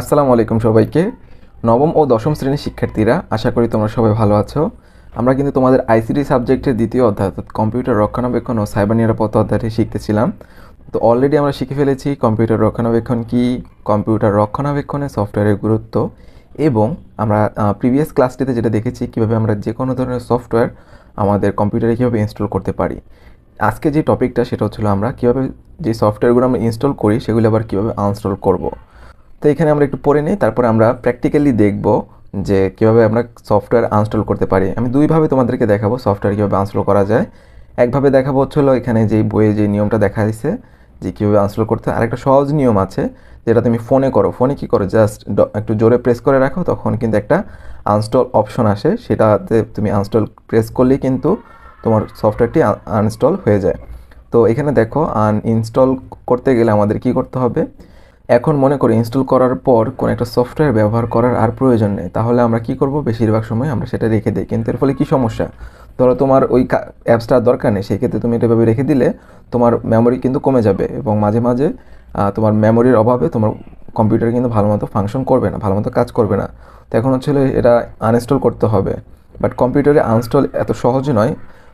আসসালামু আলাইকুম সবাইকে। নবম ও দশম শ্রেণির শিক্ষার্থীরা, আশা করি তোমরা সবাই ভালো আছো। আমরা কিন্তু তোমাদের আইসিটি সাবজেক্টের দ্বিতীয় অধ্যায়, অর্থাৎ কম্পিউটার রক্ষণাবেক্ষণ ও সাইবার নিরাপত্তা অধ্যায়টি শিখতেছিলাম। তো অলরেডি আমরা শিখে ফেলেছি কম্পিউটার রক্ষণাবেক্ষণ কি, কম্পিউটার রক্ষণাবেক্ষণে সফটওয়্যারের গুরুত্ব, এবং আমরা প্রিভিয়াস ক্লাসটিতে যেটা দেখেছি, কীভাবে আমরা যে কোনো ধরনের সফটওয়্যার আমাদের কম্পিউটারে কীভাবে ইনস্টল করতে পারি। আজকে যে টপিকটা সেটা হচ্ছিল আমরা কীভাবে যে সফটওয়্যারগুলো আমরা ইনস্টল করি, সেগুলো আবার কীভাবে আনস্টল করব। তো এখানে আমরা একটু পড়ে নিই, তারপরে আমরা প্র্যাকটিক্যালি দেখব যে কীভাবে আমরা সফটওয়্যার আনস্টল করতে পারি। আমি দুইভাবে তোমাদেরকে দেখাবো সফটওয়্যার কীভাবে আনস্টল করা যায়। একভাবে দেখাবো হচ্ছিল এখানে যেই বইয়ে যে নিয়মটা দেখা দিছে, যে কীভাবে আনস্টল করতে হয়। আরেকটা সহজ নিয়ম আছে, যেটা তুমি ফোনে করো। ফোনে কী করো? জাস্ট একটু জোরে প্রেস করে রাখো, তখন কিন্তু একটা আনস্টল অপশন আসে। সেটাতে তুমি আনস্টল প্রেস করলেই কিন্তু তোমার সফটওয়্যারটি আনস্টল হয়ে যায়। তো এখানে দেখো আনইনস্টল করতে গেলে আমাদের কি করতে হবে? এখন মনে করি ইনস্টল করার পর কোনো একটা সফটওয়্যার ব্যবহার করার আর প্রয়োজন নেই। তাহলে আমরা কি করব? বেশিরভাগ সময় আমরা সেটা রেখে দিই। কিন্তু এর ফলে কী সমস্যা? ধরো তোমার ওই অ্যাপসটার দরকার নেই। সেই ক্ষেত্রে তুমি এটাভাবে রেখে দিলে তোমার মেমোরি কিন্তু কমে যাবে এবং মাঝে মাঝে তোমার মেমোরির অভাবে তোমার কম্পিউটার কিন্তু ভালো মতো ফাংশন করবে না ভালো মতো কাজ করবে না। তো এখন হচ্ছে এটা আনইনস্টল করতে হবে। বাট কম্পিউটারে আনস্টল এত সহজ নয়।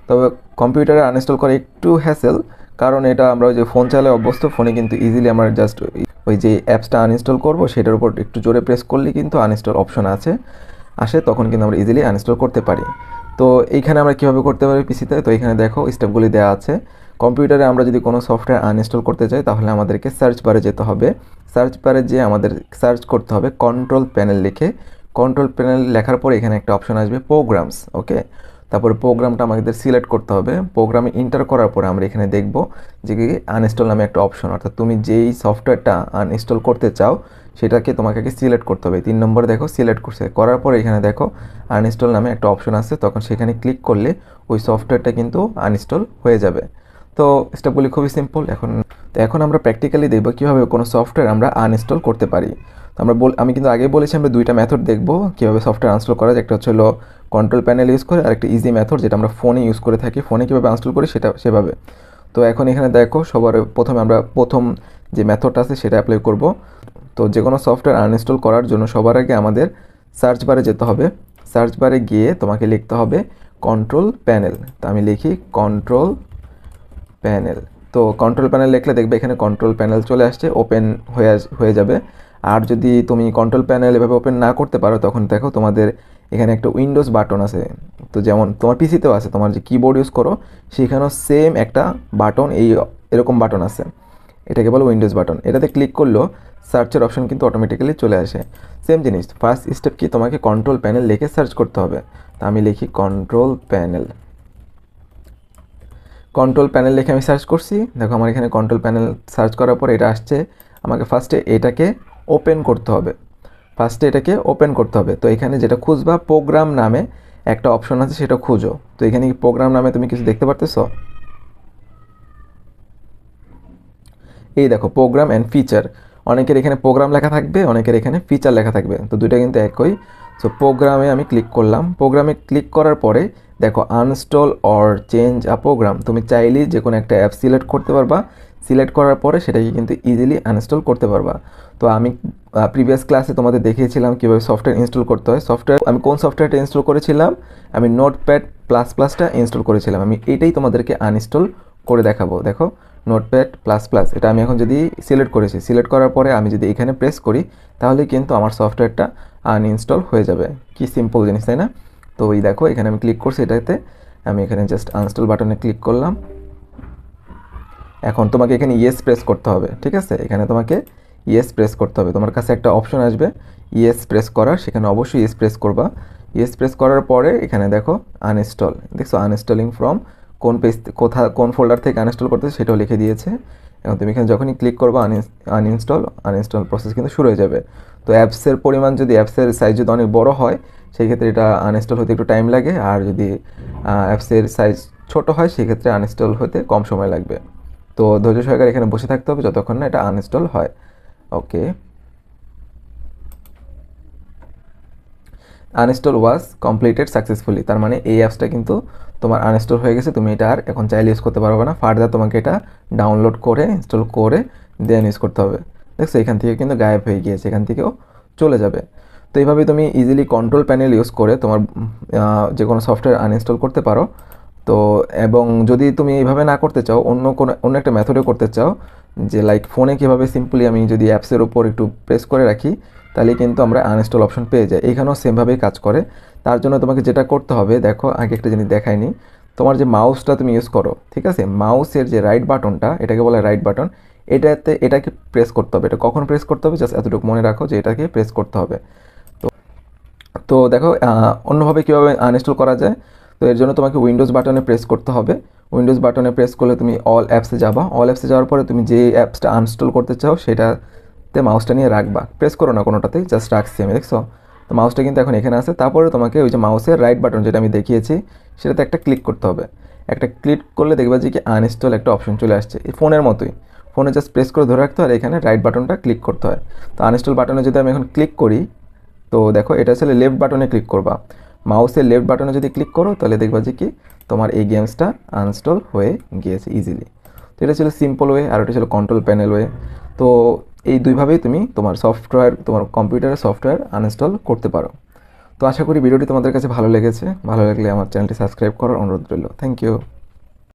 তবে কম্পিউটারে আনইনস্টল করা একটু হ্যাসেল কারণ এটা আমরা ওই যে ফোন চালায় অভ্যস্ত ফোনে কিন্তু ইজিলি আমরা জাস্ট ওই যে অ্যাপসটা আনইনস্টল করব, সেটার উপর একটু জোরে প্রেস করলে কিন্তু আনইনস্টল অপশন আছে। আসে, তখন কিন্তু আমরা ইজিলি আনইনস্টল করতে পারি। তো এইখানে আমরা কীভাবে করতে পারি পিসিতে তো এখানে দেখো স্টেপগুলি দেওয়া আছে। কম্পিউটারে আমরা যদি কোনো সফটওয়্যার আনইনস্টল করতে চাই, তাহলে আমাদেরকে সার্চ বারে যেতে হবে। সার্চ বারে যেয়ে আমাদের সার্চ করতে হবে কন্ট্রোল প্যানেল লিখে। কন্ট্রোল প্যানেল লেখার পরে এখানে একটা অপশন আসবে প্রোগ্রামস ওকে তারপরে প্রোগ্রামটা আমাদের সিলেক্ট করতে হবে। প্রোগ্রামে ইন্টার করার পরে আমরা এখানে দেখব যে কি আনইনস্টল নামে একটা অপশন অর্থাৎ তুমি যেই সফটওয়্যারটা আনইনস্টল করতে চাও, সেটাকে তোমাকে আগে সিলেক্ট করতে হবে। তিন নম্বর দেখো সিলেক্ট করছে। করার পরে এখানে দেখো আনইনস্টল নামে একটা অপশন আছে, তখন সেখানে ক্লিক করলে ওই সফটওয়্যারটা কিন্তু আনইনস্টল হয়ে যাবে। তো স্টেপগুলি খুবই সিম্পল এখন, তো এখন আমরা প্র্যাকটিক্যালি দেখব কীভাবে কোনো সফটওয়্যার আমরা আনইনস্টল করতে পারি। তো আমরা বল, আমি কিন্তু আগে বলেছি আমরা দুইটা মেথড দেখব, কীভাবে সফটওয়্যার আনস্টল করা যায়। একটা হচ্ছে কন্ট্রোল প্যানেল ইউজ করে আর একটা ইজি মেথড যেটা আমরা ফোনে ইউজ করে থাকি। ফোনে কীভাবে আনস্টল করি সেটা, সেভাবে। তো এখন এখানে দেখো সবার প্রথমে আমরা প্রথম যে মেথডটা আছে সেটা অ্যাপ্লাই করব। তো যে কোনো সফটওয়্যার আনইনস্টল করার জন্য সবার আগে আমাদের সার্চ বারে যেতে হবে। সার্চ বারে গিয়ে তোমাকে লিখতে হবে কন্ট্রোল প্যানেল তো আমি লিখি কন্ট্রোল প্যানেল তো কন্ট্রোল প্যানেল লিখলে দেখবে এখানে কন্ট্রোল প্যানেল চলে আসছে ওপেন হয়ে হয়ে যাবে। আর যদি তুমি কন্ট্রোল প্যানেল এভাবে ওপেন না করতে পারো, তখন দেখো তোমাদের এখানে একটা উইন্ডোজ বাটন আছে। তো যেমন তোমার পিসিতেও আছে, তোমার যে কিবোর্ড ইউজ করো, সেখানেও সেম একটা বাটন এই এরকম বাটন আছে। এটাকে বলো উইন্ডোজ বাটন এটাতে ক্লিক করলেও সার্চের অপশন কিন্তু অটোমেটিক্যালি চলে আসে। সেম জিনিস ফার্স্ট স্টেপ কি? তোমাকে কন্ট্রোল প্যানেল লিখে সার্চ করতে হবে। তা আমি লিখি কন্ট্রোল প্যানেল কন্ট্রোল প্যানেল লিখে আমি সার্চ করছি। দেখো আমার এখানে কন্ট্রোল প্যানেল সার্চ করার পর এটা আসছে। আমাকে ফার্স্টে এটাকে ওপেন করতে হবে। ফার্স্টে এটাকে ওপেন করতে হবে। তো এখানে যেটা খুঁজবা প্রোগ্রাম নামে একটা অপশন আছে, সেটা খুঁজো। তো এখানে কি প্রোগ্রাম নামে তুমি কিছু দেখতে পারতেছ? এই দেখো প্রোগ্রাম অ্যান্ড ফিচার অনেকের এখানে প্রোগ্রাম লেখা থাকবে, অনেকের এখানে ফিচার লেখা থাকবে। তো দুইটা কিন্তু একই। সো প্রোগ্রামে আমি ক্লিক করলাম। প্রোগ্রামে ক্লিক করার পরে, দেখো uninstall or change a program তুমি চাইলেই যে কোনো একটা অ্যাপ সিলেক্ট করতে পারবা। সিলেক্ট করার পরে সেটাকে কিন্তু ইজিলি আনইনস্টল করতে পারবা। তো আমি প্রিভিয়াস ক্লাসে তোমাদের দেখিয়েছিলাম কীভাবে সফটওয়্যার ইনস্টল করতে হয়। সফটওয়্যার আমি কোন সফটওয়্যারটা ইনস্টল করেছিলাম? আমি নোটপ্যাড প্লাস প্লাসটা ইনস্টল করেছিলাম। আমি এটাই তোমাদেরকে আনইনস্টল করে দেখাবো। দেখো নোটপ্যাড প্লাস প্লাস এটা আমি এখন যদি সিলেক্ট করেছি। সিলেক্ট করার পরে আমি যদি এখানে প্রেস করি, তাহলে কিন্তু আমার সফটওয়্যারটা আনইনস্টল হয়ে যাবে। কি সিম্পল জিনিস, তাই না? তো ওই দেখো, এখানে আমি ক্লিক করছি এটাতে। আমি এখানে জাস্ট আনস্টল বাটনে ক্লিক করলাম। এখন তোমাকে এখানে ইয়েস প্রেস করতে হবে, ঠিক আছে? এখানে তোমাকে ইয়েস প্রেস করতে হবে। তোমার কাছে একটা অপশন আসবে ইয়েস প্রেস করার। সেখানে অবশ্যই ইয়েস প্রেস করবা। ইয়েস প্রেস করার পরে এখানে দেখো আনইনস্টল দেখছ আনইনস্টলিং ফ্রম কোন পেজ কোথা, কোন ফোল্ডার থেকে আনইনস্টল করতে সেটাও লিখে দিয়েছে। এখন তুমি এখানে যখনই ক্লিক করব আনইনস্টল আনইনস্টল প্রসেস কিন্তু শুরু হয়ে যাবে। তো অ্যাপসের পরিমাণ যদি অ্যাপসের সাইজ যদি অনেক বড় হয় সেই ক্ষেত্রে এটা আনইনস্টল হতে একটু টাইম লাগে। আর যদি অ্যাপসের সাইজ ছোট হয়, সেক্ষেত্রে আনইনস্টল হতে কম সময় লাগবে। তো ধৈর্য সহকারে এখানে বসে থাকতে হবে যতক্ষণ না এটা আনইনস্টল হয়। Okay uninstall was completed successfully তার মানে এই অ্যাপসটা কিন্তু তোমার আনইনস্টল হয়ে গেছে, তুমি এটা আর এখন চাইলে ইউজ করতে পারবে না। ফার্দার তোমাকে এটা ডাউনলোড করে ইনস্টল করে দেন ইউজ করতে হবে। দেখছ, এখান থেকে কিন্তু গায়েব হয়ে গিয়েছে, এখান থেকেও চলে যাবে। তো এইভাবে তুমি ইজিলি কন্ট্রোল প্যানেল ইউজ করে তোমার যে কোনো সফটওয়্যার আনইনস্টল করতে পারো। তো এবং যদি তুমি এইভাবে না করতে চাও, অন্য কোনো, অন্য একটা মেথডে করতে চাও যে লাইক ফোনে কীভাবে সিম্পলি আমি যদি অ্যাপসের উপর একটু প্রেস করে রাখি তাহলে কিন্তু আমরা আনইনস্টল অপশন পেয়ে যাই। এখানেও সেমভাবেই কাজ করে। তার জন্য তোমাকে যেটা করতে হবে, দেখো, আগে একটা জিনিস দেখায়নি তোমার যে মাউসটা তুমি ইউজ করো, ঠিক আছে? মাউসের যে রাইট বাটনটা এটাকে বলে রাইট বাটন এটাতে, এটাকে প্রেস করতে হবে। এটা কখন প্রেস করতে হবে? জাস্ট এতটুকু মনে রাখো যে, এটাকে প্রেস করতে হবে। তো তো দেখো অন্যভাবে কীভাবে আনইনস্টল করা যায়? তো এর জন্য তোমাকে উইন্ডোজ বাটনে প্রেস করতে হবে। উইন্ডোজ বাটনে প্রেস করলে তুমি অল অ্যাপসে যাবা। অল অ্যাপসে যাওয়ার পরে তুমি যে অ্যাপসটা আনইনস্টল করতে চাও, সেটাতে মাউসটা নিয়ে রাখবা। প্রেস করো না কোনোটাতেই জাস্ট রাখছি আমি, দেখছ? তো মাউসটা কিন্তু এখন এখানে আছে। তারপরে তোমাকে ওই যে মাউসের রাইট বাটন যেটা আমি দেখিয়েছি, সেটাতে একটা ক্লিক করতে হবে। একটা ক্লিক করলে দেখবা যে কি আনইনস্টল একটা অপশন চলে আসছে। এই ফোনের মতোই। ফোনে জাস্ট প্রেস করে ধরে রাখতে হয় আর এখানে রাইট বাটনটা ক্লিক করতে হয়। তো আনইনস্টল বাটনে যদি আমি এখন ক্লিক করি, তো দেখো এটা আসলে লেফট বাটনে ক্লিক করবা। মাউসের লেফট বাটনে যদি ক্লিক করো, তাহলে দেখবা যে কি? তোমার এই গেমসটা আনস্টল হয়ে গিয়েছে ইজিলি তো এটা ছিল সিম্পল ওয়ে আর এটা ছিল কন্ট্রোল প্যানেল ওয়ে তো এই দুইভাবেই তুমি তোমার সফটওয়্যার তোমার কম্পিউটারের সফটওয়্যার আনইনস্টল করতে পারো। তো আশা করি ভিডিওটি তোমাদের কাছে ভালো লেগেছে। ভালো লাগলে আমার চ্যানেলটি সাবস্ক্রাইব করার অনুরোধ রইল। Thank you